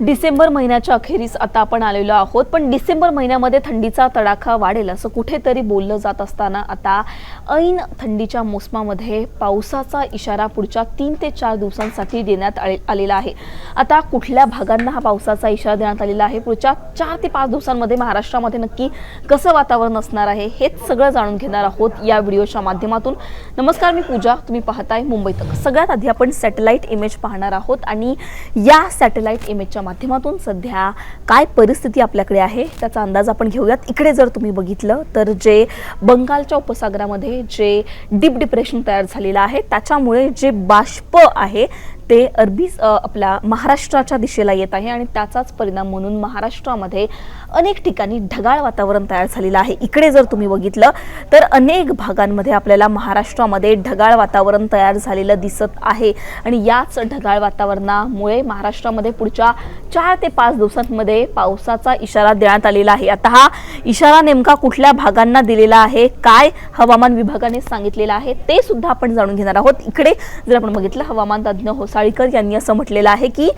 डिसेंबर महिन्याच्या अखेरीस आता आपण आलेलो आहोत. पण डिसेंबर महिन्यामध्ये थंडीचा तडाखा वाढेल असं कुठेतरी बोललं जात असताना आता ऐन थंडीच्या मोसमामध्ये पावसाचा इशारा पुढच्या तीन ते चार दिवसांसाठी देण्यात आले- आलेला आहे. आता कुठल्या भागांना हा पावसाचा इशारा देण्यात आलेला आहे? पुढच्या चार ते पाच दिवसांमध्ये महाराष्ट्रामध्ये नक्की कसं वातावरण असणार आहे हेच सगळं जाणून घेणार आहोत या व्हिडिओच्या माध्यमातून. नमस्कार मी पूजा. तुम्ही पाहताय मुंबईत सगळ्यात आधी आपण सॅटेलाईट इमेज पाहणार आहोत आणि या सॅटेलाईट इमेजच्या माध्यमातून सध्या काय परिस्थिती आपल्याकडे आहे त्याचा अंदाज आपण घेऊयात. इकडे जर तुम्ही बघितलं तर जे बंगालच्या उपसागरामध्ये जे डीप डिप्रेशन तयार झालेलं आहे त्याच्यामुळे जे बाष्प आहे ते अरबी आपला आपल्या महाराष्ट्राच्या दिशेला येत आहे आणि त्याचाच परिणाम म्हणून महाराष्ट्रामध्ये अनेक ठिकाणी ढगाळ वातावरण तयार झालेलं आहे. इकडे जर तुम्ही बघितलं तर अनेक भागांमध्ये आपल्याला महाराष्ट्रामध्ये ढगाळ वातावरण तयार झालेलं दिसत आहे. आणि याच ढगाळ वातावरणामुळे महाराष्ट्रामध्ये पुढच्या चार ते पाच दिवसांमध्ये पावसाचा इशारा देण्यात आलेला आहे. आता हा इशारा नेमका कुठल्या भागांना दिलेला आहे काय हवामान विभागाने सांगितलेलं आहे ते सुद्धा आपण जाणून घेणार आहोत. इकडे जर आपण बघितलं हवामान तज्ज्ञ होसाळीकर यांनी असं म्हटलेलं आहे की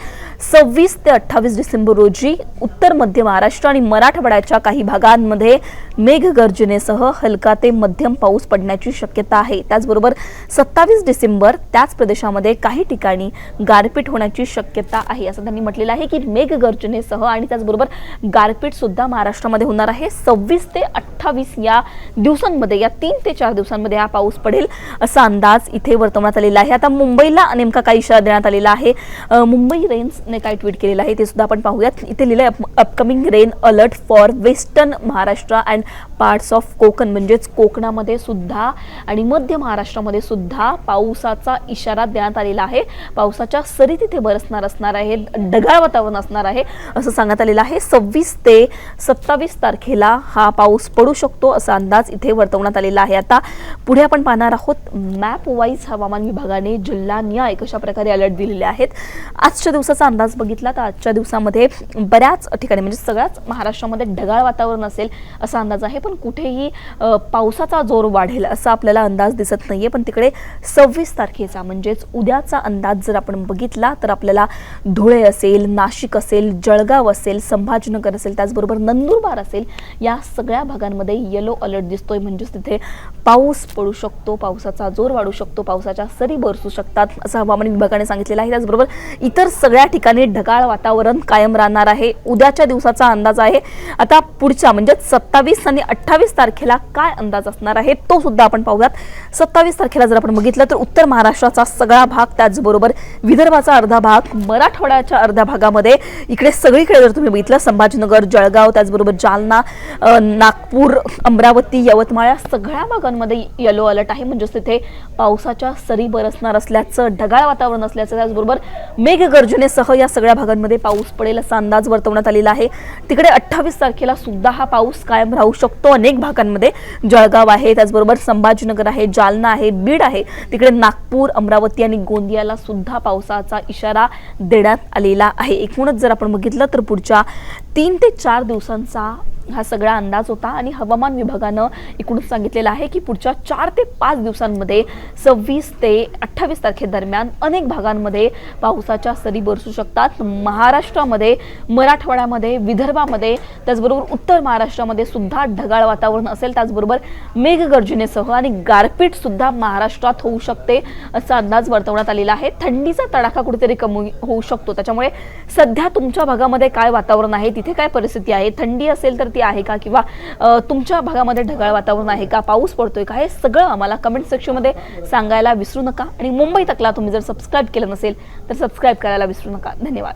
सव्वीस ते अठ्ठावीस डिसेंबर रोजी उत्तर मध्य महाराष्ट्र आणि मराठवाड्याच्या काही भागांमध्ये मेघगर्जनेसह हलका ते मध्यम पाऊस पडण्याची शक्यता आहे. त्याचबरोबर सत्तावीस डिसेंबर त्याच प्रदेशामध्ये काही ठिकाणी गारपीट होण्याची शक्यता आहे. असं त्यांनी म्हटलेलं आहे की मेघगर्जनेसह आणि त्याचबरोबर गारपीट सुद्धा महाराष्ट्रामध्ये होणार आहे. सव्वीस ते अठ्ठावीस या दिवसांमध्ये या तीन ते चार दिवसांमध्ये हा पाऊस पडेल असा अंदाज इथे वर्तवण्यात आलेला आहे. आता मुंबईला नेमका काही इशारा देण्यात आलेला आहे. मुंबई रेन्सने काय ट्विट केलेलं आहे ते सुद्धा आपण पाहूयात. इथे लिहिलं आहे upcoming rain alert for western Maharashtra and parts of Konkan. म्हणजेच कोकणामध्ये सुद्धा आणि मध्य महाराष्ट्रामध्ये सुद्धा पावसाचा इशारा देण्यात आलेला आहे. पावसाच्या सरी तिथे बरसणार असणार आहे ढगाळ वातावरण असणार आहे असं सांगण्यात आलेलं आहे. सव्वीस ते सत्तावीस तारखेला हा पाऊस पडू शकतो असा अंदाज इथे वर्तवण्यात आलेला आहे. आता पुढे आपण पाहणार आहोत मॅप वाईज हवामान विभागाने जिल्ह्यांनिहाय कशा प्रकारे अलर्ट दिलेले आहेत. आजच्या दिवसाचा अंदाज बघितला तर आजच्या दिवसामध्ये बऱ्याच ठिकाणी म्हणजे सगळ्याच महाराष्ट्रामध्ये ढगाळ वातावरण असेल असा अंदाज आहे पण कुठेही पावसाचा जोर वाढेल असा आपल्याला अंदाज दिसत नाहीये. पण तिकडे सव्वीस तारखेचा म्हणजेच उद्याचा अंदाज जर आपण बघितला तर आपल्याला धुळे असेल नाशिक असेल जळगाव असेल संभाजीनगर असेल त्याचबरोबर नंदुरबार असेल या सगळ्या भागांमध्ये येलो अलर्ट दिसतोय. म्हणजेच तिथे पाऊस पडू शकतो पावसाचा जोर वाढू शकतो पावसाच्या सरी बरसू शकतात असं हवामान विभागाने सांगितलेलं आहे. त्याचबरोबर इतर सगळ्या ठिकाणी ढगाळ वातावरण कायम राहणार आहे. उद्याच्या दिवसाचा अंदाज आहे. आता पुढच्या म्हणजे सत्तावीस आणि अठ्ठावीस तारखेला काय अंदाज असणार आहे तो सुद्धा आपण पाहूयात. सत्तावीस तारखेला जर आपण बघितलं तर उत्तर महाराष्ट्राचा सगळा भाग त्याचबरोबर विदर्भाचा अर्धा भाग मराठवाड्याच्या अर्ध्या भागामध्ये इकडे सगळीकडे जर तुम्ही बघितलं संभाजीनगर जळगाव त्याचबरोबर जालना नागपूर अमरावती यवतमाळ या सगळ्या भागांमध्ये येलो अलर्ट आहे. म्हणजेच तिथे पावसाच्या सरी बरसणार असल्याचं ढगाळ वातावरण असल्याचं त्याचबरोबर मेघगर्जनेसह या सगळ्या भागांमध्ये पाऊस पडेल असा अंदाज वर्तवण्यात आलेला आहे. तिकडे अठ्ठावीस तारखेला सुद्धा हा पाऊस कायम राहू शकतो. अनेक भागांमध्ये जळगाव आहे त्याचबरोबर संभाजीनगर आहे जालना आहे बीड आहे. तिकडे नागपूर अमरावती आणि गोंदियाला सुद्धा पावसाचा इशारा देण्यात आलेला आहे. एकूणच जर आपण बघितलं तर पुढच्या तीन ते चार दिवसांचा हा सगळा अंदाज होता आणि हवामान विभागानं इकडून सांगितलेलं आहे की पुढच्या चार ते पाच दिवसांमध्ये सव्वीस ते अठ्ठावीस तारखेदरम्यान अनेक भागांमध्ये पावसाच्या सरी बरसू शकतात. महाराष्ट्रामध्ये मराठवाड्यामध्ये विदर्भामध्ये त्याचबरोबर उत्तर महाराष्ट्रामध्ये सुद्धा ढगाळ वातावरण असेल. त्याचबरोबर मेघगर्जनेसह आणि गारपीट सुद्धा महाराष्ट्रात होऊ शकते असा अंदाज वर्तवण्यात आलेला आहे. थंडीचा तडाखा कुठेतरी कमी होऊ शकतो. त्याच्यामुळे सध्या तुमच्या भागामध्ये काय वातावरण आहे? तिथे काय परिस्थिती आहे? थंडी असेल तर ती आहे का? किंवा तुमच्या भागामध्ये ढगाळ वातावरण आहे का? पाऊस पडतोय का? हे सगळं आम्हाला कमेंट सेक्शनमध्ये सांगायला विसरू नका. आणि मुंबई तकला तुम्ही जर सबस्क्राईब केलं नसेल तर सबस्क्राईब करायला विसरू नका. धन्यवाद.